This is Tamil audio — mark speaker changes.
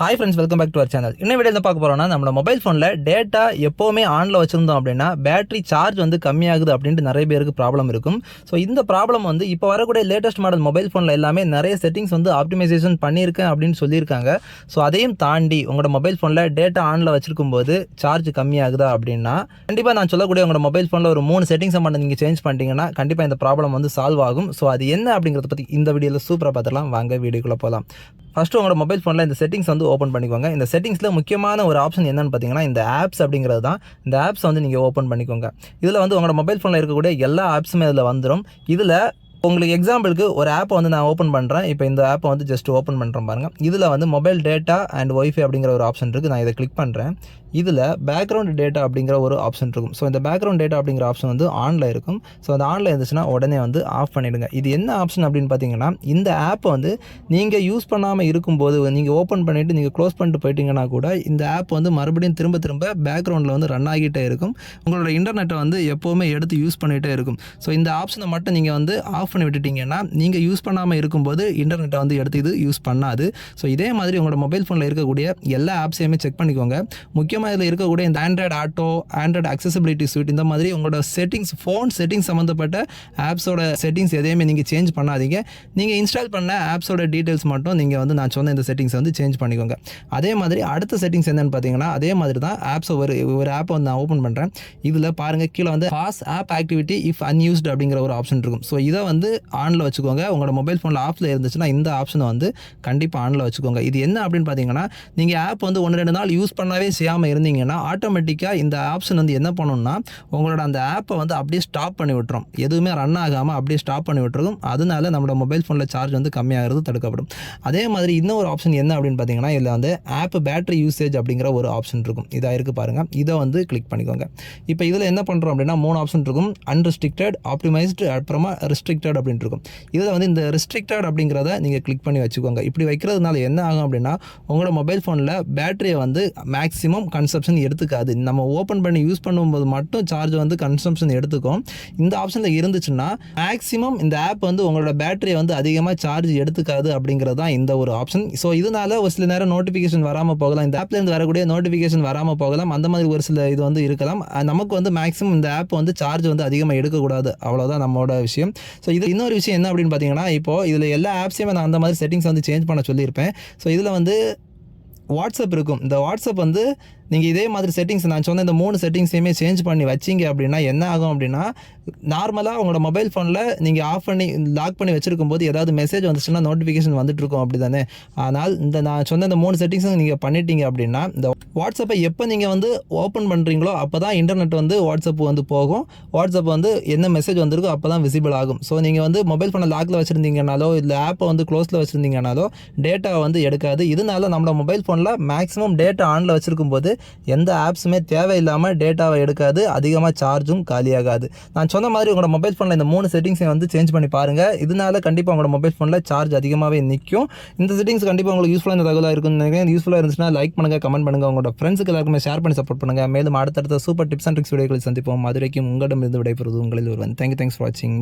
Speaker 1: Hi friends welcome back to our channel இன்னும் வீடியோ பார்க்க போகிறோம்னா நம்ம மொபைல் ஃபோனில் டேட்டா எப்போவுமே ஆனில் வச்சுருந்தோம் அப்படின்னா பேட்டரி சார்ஜ் வந்து கம்மியாகுது அப்படின்ட்டு நிறைய பேருக்கு ப்ராப்ளம் இருக்கும். ஸோ இந்த ப்ராப்ளம் வந்து இப்போ வரக்கூடிய லேட்டஸ்ட் மாடல் மொபைல் ஃபோனில் எல்லாமே நிறைய செட்டிங்ஸ் வந்து ஆப்டிமைசேஷன் பண்ணியிருக்கேன் அப்படின்னு சொல்லியிருக்காங்க. ஸோ அதையும் தாண்டி உங்களோட மொபைல் ஃபோனில் டேட்டா ஆனில் வச்சிருக்கும் போது சார்ஜ் கம்மியாகுதா அப்படின்னா கண்டிப்பாக நான் சொல்லக்கூடிய உங்களோட மொபைல் ஃபோனில் ஒரு மூணு செட்டிங்ஸை மட்டும் நீங்கள் சேஞ்ச் பண்ணிட்டீங்கன்னா கண்டிப்பாக இந்த ப்ராப்ளம் வந்து சால்வ் ஆகும். ஸோ அது என்ன அப்படிங்கிறத பற்றி இந்த வீடியோவில் சூப்பராக பார்த்துலாம் வாங்க வீடியோக்குள்ளே போகலாம் ஃபஸ்ட்டு உங்களோட மொபைல் ஃபோனில் இந்த செட்டிங்ஸ் வந்து ஓப்பன் பண்ணிக்கோங்க. இந்த செட்டிங்ஸில் முக்கியமான ஒரு ஆப்ஷன் என்னென்னு பார்த்தீங்கன்னா இந்த ஆப்ஸ் அப்படிங்கிறது தான். இந்த ஆப்ஸ் வந்து நீங்கள் ஓப்பன் பண்ணிக்கோங்க. இதில் வந்து உங்களோட மொபைல் ஃபோனில் இருக்கக்கூடிய எல்லா ஆப்ஸுமே இதில் வந்துடும் இதில் உங்களுக்கு எக்ஸாம்பிளுக்கு ஒரு ஆப்பை வந்து நான் ஓப்பன் பண்ணுறேன் இப்போ இந்த ஆப்பை வந்து ஜஸ்ட் ஓப்பன் பண்ணுறேன் பாருங்கள் இதில் வந்து மொபைல் டேட்டா அண்ட் ஒய்ஃபை அப்படிங்கிற ஒரு ஆப்ஷன் இருக்குது நான் இதை கிளிக் பண்ணுறேன் இதில் பேக்ரவுண்ட் டேட்டா அப்படிங்கிற ஒரு ஆப்ஷன் இருக்கும். ஸோ இந்த பேக்ரவுண்ட் டேட்டா அப்படிங்கிற ஆப்ஷன் வந்து ஆனில் இருக்கும். ஸோ அந்த ஆனில் இருந்துச்சுன்னா உடனே வந்து ஆஃப் பண்ணிவிடுங்க இது என்ன ஆப்ஷன் அப்படின்னு பார்த்தீங்கன்னா இந்த ஆப்பை வந்து நீங்கள் யூஸ் பண்ணாமல் இருக்கும்போது நீங்கள் ஓப்பன் பண்ணிவிட்டு நீங்கள் க்ளோஸ் பண்ணிட்டு போயிட்டீங்கன்னா கூட இந்த ஆப் வந்து மறுபடியும் திரும்ப திரும்ப பேக்ரவுண்டில் வந்து ரன் ஆகிட்டே இருக்கும். உங்களோட இன்டர்நெட்டை வந்து எப்போவுமே எடுத்து யூஸ் பண்ணிகிட்டே இருக்கும். ஸோ இந்த ஆப்ஷனை மட்டும் நீங்கள் வந்து ஆஃப் பண்ணி விட்டுட்டீங்கன்னா நீங்கள் யூஸ் பண்ணாமல் இருக்கும்போது இன்டர்நெட்டை வந்து எடுத்து இது யூஸ் பண்ணாது. ஸோ இதே மாதிரி உங்களோட மொபைல் ஃபோனில் இருக்கக்கூடிய எல்லா ஆப்ஸையுமே செக் பண்ணிக்கோங்க. முக்கியமாக இதில் இருக்கக்கூடிய இந்த Android auto Android accessibility suite இந்த மாதிரி உங்களோட செட்டிங்ஸ் ஃபோன் செட்டிங்ஸ் சம்மந்தப்பட்ட ஆப்ஸோட செட்டிங்ஸ் எதையுமே நீங்கள் சேஞ்ச் பண்ணாதீங்க. நீங்கள் இன்ஸ்டால் பண்ண ஆப்ஸோட டீட்டெயில்ஸ் மட்டும் நீங்கள் வந்து நான் சொன்ன இந்த செட்டிங்ஸ் வந்து சேஞ்ச் பண்ணிக்கோங்க. அதே மாதிரி அடுத்த செட்டிங்ஸ் என்னென்னு பார்த்தீங்கன்னா அதே மாதிரி தான் ஆப்ஸ் ஒரு ஒரு ஆப்பை வந்து நான் ஓப்பன் பண்ணுறேன் இதில் பாருங்கள் கீழே வந்து pause app activity if unused அப்படிங்கிற ஒரு ஆப்ஷன் இருக்கும். ஸோ இதை வந்து ஆனில் வச்சுக்கோங்க. உங்களோட மொபைல் ஃபோனில் ஆஃபில் இருந்துச்சுன்னா இந்த ஆப்ஷனை வந்து கண்டிப்பாக ஆனில் வச்சுக்கோங்க. இது என்ன அப்படின்னு பார்த்தீங்கன்னா நீங்கள் ஆப் வந்து ஒன்று ரெண்டு நாள் யூஸ் பண்ணவே செய்யாமல் இருந்தீங்கன்னா ஆட்டோமேட்டிக்காக இந்த ஆப்ஷன் வந்து என்ன பண்ணணும்னா உங்களோட அந்த ஆப்பை வந்து அப்படியே ஸ்டாப் பண்ணி விட்டுரும். எதுவுமே ரன் ஆகாமல் அப்படியே ஸ்டாப் பண்ணி விட்டுருக்கும். அதனால நம்மளோட மொபைல் ஃபோனில் சார்ஜ் வந்து கம்மியாகிறது தடுக்கப்படும். அதே மாதிரி இன்னொரு ஆப்ஷன் என்ன அப்படின்னு பார்த்தீங்கன்னா இதில் வந்து ஆப் பேட்டரி யூசேஜ் அப்படிங்கிற ஒரு ஆப்ஷன் இருக்கும். இதாக இருக்குது பாருங்கள் இதை வந்து கிளிக் பண்ணிக்கோங்க. இப்போ இதில் என்ன பண்ணுறோம் அப்படின்னா மூணு ஆப்ஷன் இருக்கும். அன்ரெஸ்ட்ரிக்டட் ஆப்டிமைஸ்டு அப்புறமா ரெஸ்ட்ரிக்டட் அப்படின்னு இருக்கும். இதில் வந்து இந்த ரெஸ்ட்ரிக்டட் அப்படிங்கிறத நீங்கள் கிளிக் பண்ணி வச்சுக்கோங்க. இப்படி வைக்கிறதுனால என்ன ஆகும் அப்படின்னா உங்களோட மொபைல் ஃபோனில் பேட்டரியை வந்து மேக்ஸிமம் கன்சப்ஷன் எடுத்துக்காது. நம்ம ஓப்பன் பண்ணி யூஸ் பண்ணும்போது மட்டும் சார்ஜ் வந்து கன்சம்ஷன் எடுத்துக்கும். இந்த ஆப்ஷனில் இருந்துச்சுன்னா மேக்ஸிமம் இந்த ஆப் வந்து உங்களோட பேட்டரியை வந்து அதிகமாக சார்ஜ் எடுத்துக்காது அப்படிங்கிறது தான் இந்த ஒரு ஆப்ஷன் ஸோ இதனால ஒரு சில நேரம் நோட்டிஃபிகேஷன் வராமல் போகலாம். இந்த ஆப்லேருந்து வரக்கூடிய நோட்டிஃபிகேஷன் வராமல் போகலாம். அந்த மாதிரி ஒரு சில இது வந்து இருக்கலாம். நமக்கு வந்து மேக்ஸிமம் இந்த ஆப் வந்து சார்ஜ் வந்து அதிகமாக எடுக்கக்கூடாது. அவ்வளோதான் நம்மளோட விஷயம். ஸோ இது இன்னொரு விஷயம் என்ன அப்படின்னு பார்த்தீங்கன்னா இப்போ இதில் எல்லா ஆப்ஸையுமே நான் அந்த மாதிரி செட்டிங்ஸ் வந்து சேஞ்ச் பண்ண சொல்லியிருப்பேன். ஸோ இதில் வந்து வாட்ஸ்அப் இருக்கும். இந்த வாட்ஸ்அப் வந்து நீங்கள் இதே மாதிரி செட்டிங்ஸ் நான் சொன்ன இந்த மூணு செட்டிங்ஸையுமே சேஞ்ச் பண்ணி வச்சிங்க அப்படின்னா என்ன ஆகும் அப்படின்னா நார்மலாக உங்களோட மொபைல் ஃபோனில் நீங்கள் ஆஃப் பண்ணி லாக் பண்ணி வச்சிருக்கும் போது ஏதாவது மெசேஜ் வந்துச்சுன்னா நோட்டிஃபிகேஷன் வந்துட்டு இருக்கும் அப்படி தானே ஆனால் இந்த நான் சொன்ன இந்த மூணு செட்டிங்ஸும் நீங்கள் பண்ணிட்டீங்க அப்படின்னா இந்த வாட்ஸ்அப்பை எப்போ நீங்கள் வந்து ஓப்பன் பண்ணுறீங்களோ அப்போ தான் இன்டர்நெட் வந்து வாட்ஸ்அப் வந்து போகும். வாட்ஸ்அப் வந்து என்ன மெசேஜ் வந்திருக்கோ அப்போ தான் விசிபிள் ஆகும். ஸோ நீங்கள் வந்து மொபைல் ஃபோனை லாக்கில் வச்சுருந்தீங்கனாலோ இல்லை ஆப்பை வந்து க்ளோஸில் வச்சுருந்தீங்கனாலோ டேட்டா வந்து எடுக்காது. இதனால நம்மளோட மொபைல் ஃபோனில் மேக்ஸிமம் டேட்டா ஆனில் வச்சுருக்கும் போது எந்த ஆப்ஸுமே தேவையில்லாமல் டேட்டாவை எடுக்காது அதிகமாக சார்ஜும் காலியாகாது. நான் சொன்ன மாதிரி உங்களோட மொபைல் ஃபோனில் இந்த மூணு செட்டிங்ஸை வந்து சேஞ்ச் பண்ணி பாருங்கள் இதனால கண்டிப்பாக உங்களோட மொபைல் ஃபோனில் சார்ஜ் அதிகமாகவே நிற்கும் இந்த செட்டிங்ஸ் கண்டிப்பாக உங்களுக்கு யூஸ்ஃபுல்லான தகவலாக இருக்கும்னு நினைக்கிறேன். யூஸ்ஃபுல்லாக இருந்துச்சுன்னா லைக் பண்ணுங்கள் கமெண்ட் பண்ணுங்கள் உங்களோட ஃப்ரெண்ட்ஸுக்கு எல்லாருக்குமே ஷேர் பண்ணி சப்போர்ட் பண்ணுங்கள் மேலும் அடுத்தடுத்த சூப்பர் டிப்ஸ் அண்ட் ட்ரிக்ஸ் வீடியோக்களை சந்திப்போம். மதுரைக்கும் உங்களிடம் இருந்து விடைபெறுவது உங்களில் ஒருவன். தேங்க்யூ தேங்க்ஸ் ஃபார் வாட்சிங்